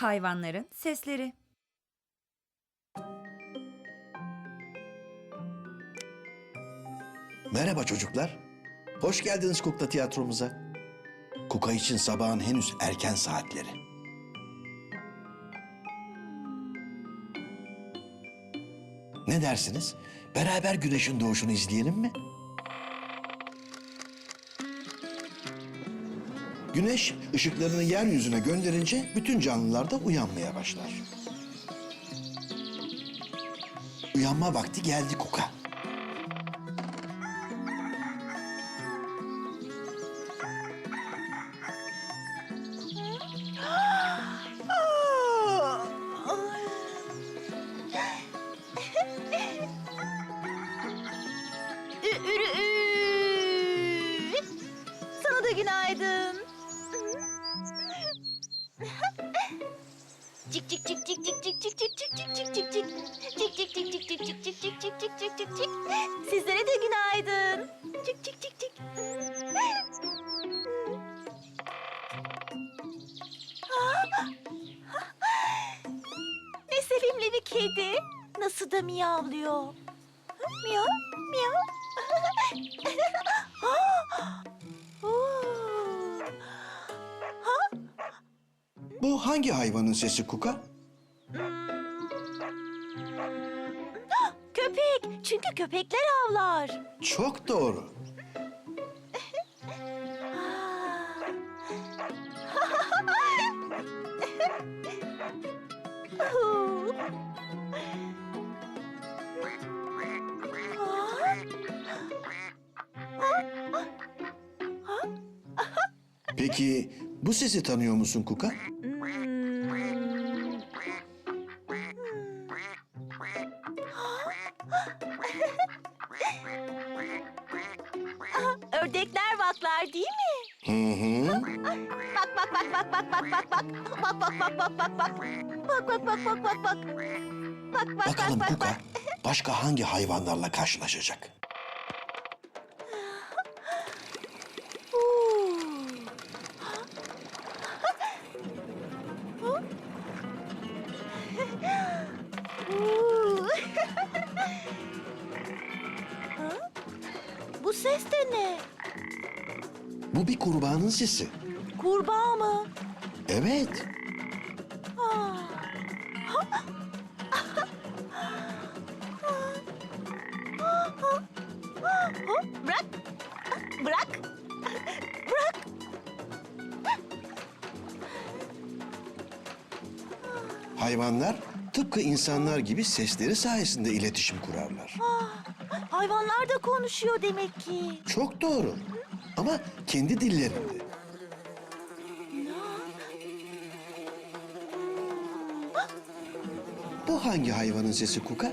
Hayvanların sesleri. Merhaba çocuklar. Hoş geldiniz Kukla Tiyatromuza. Kuka için sabahın henüz erken saatleri. Ne dersiniz? Beraber güneşin doğuşunu izleyelim mi? Güneş ışıklarını yeryüzüne gönderince bütün canlılar da uyanmaya başlar. Uyanma vakti geldi Kuka. Da miyavlıyor. Miyav, miyav. Bu hangi hayvanın sesi Kuka? Köpek. Çünkü köpekler avlar. Çok doğru. Peki bu sesi tanıyor musun Kuka? Ördekler vaklar değil mi? Hı hı. Bak bak bak bak bak bak bak bak. Bak bak bak bak bak bak. Bak bak bak bak bak bak. Bak bak Bakalım bak bak Kuka bak. başka hangi hayvanlarla karşılaşacak? Bu ses de ne? Bu bir kurbanın sesi. Kurbağa mı? Evet. Aa. Bırak. Bırak. Bırak. Hayvanlar tıpkı insanlar gibi sesleri sayesinde iletişim kurarlar. Hayvanlar da konuşuyor demek ki. Çok doğru. Ama kendi dillerinde. Bu hangi hayvanın sesi Kuka?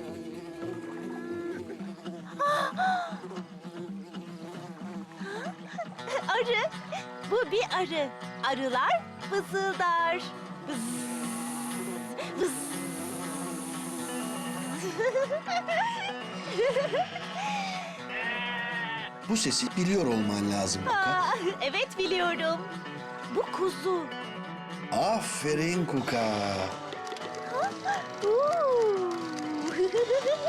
Arı. Bu bir arı. Arılar vızıldar. Vız. Vız. Bu sesi biliyor olman lazım Kuka. Aa, evet biliyorum. Bu kuzu. Aferin Kuka. Uuu.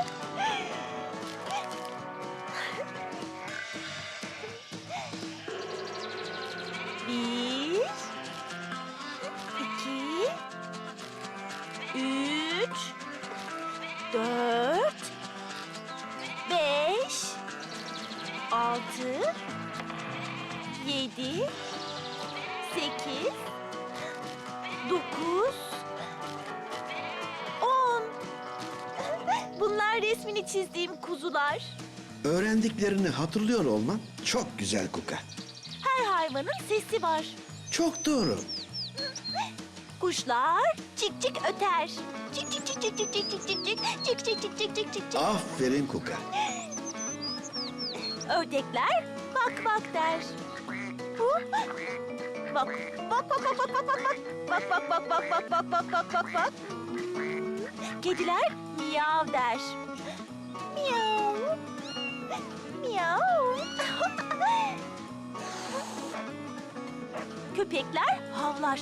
altı, yedi, sekiz, dokuz, on. Bunlar resmini çizdiğim kuzular. Öğrendiklerini hatırlıyor olman çok güzel Kuka. Her hayvanın sesi var. Çok doğru. Kuşlar cik cik öter. Cik cik cik cik cik cik cik cik cik cik cik cik cik cik. Aferin Kuka. Ördekler bak bak der. Bak bak bak bak bak bak bak bak bak bak bak bak bak bak bak bak bak. Kediler miyav der. Miyav. Miyav. Köpekler havlar.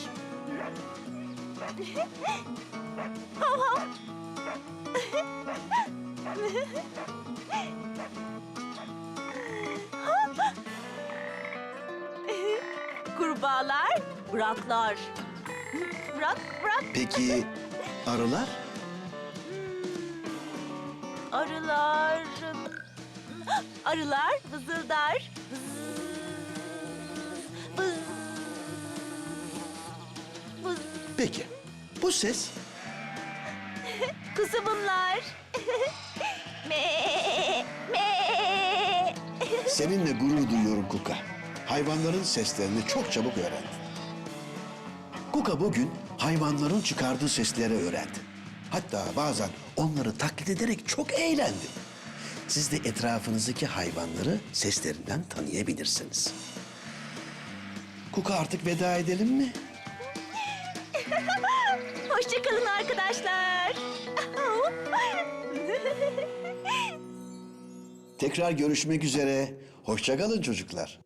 Hav hav. Kurbağalar, bıraklar. Bırak, bırak. Peki arılar? Arılar... Arılar vızıldar. Vız, vız, vız. Peki bu ses Kuzu bunlar. me, me. seninle gurur duyuyorum Kuka. Hayvanların seslerini çok çabuk öğrendin. Kuka bugün hayvanların çıkardığı sesleri öğrendi. Hatta bazen onları taklit ederek çok eğlendi. Siz de etrafınızdaki hayvanları seslerinden tanıyabilirsiniz. Kuka artık veda edelim mi? Hoşçakalın arkadaşlar. Tekrar görüşmek üzere. Hoşçakalın çocuklar.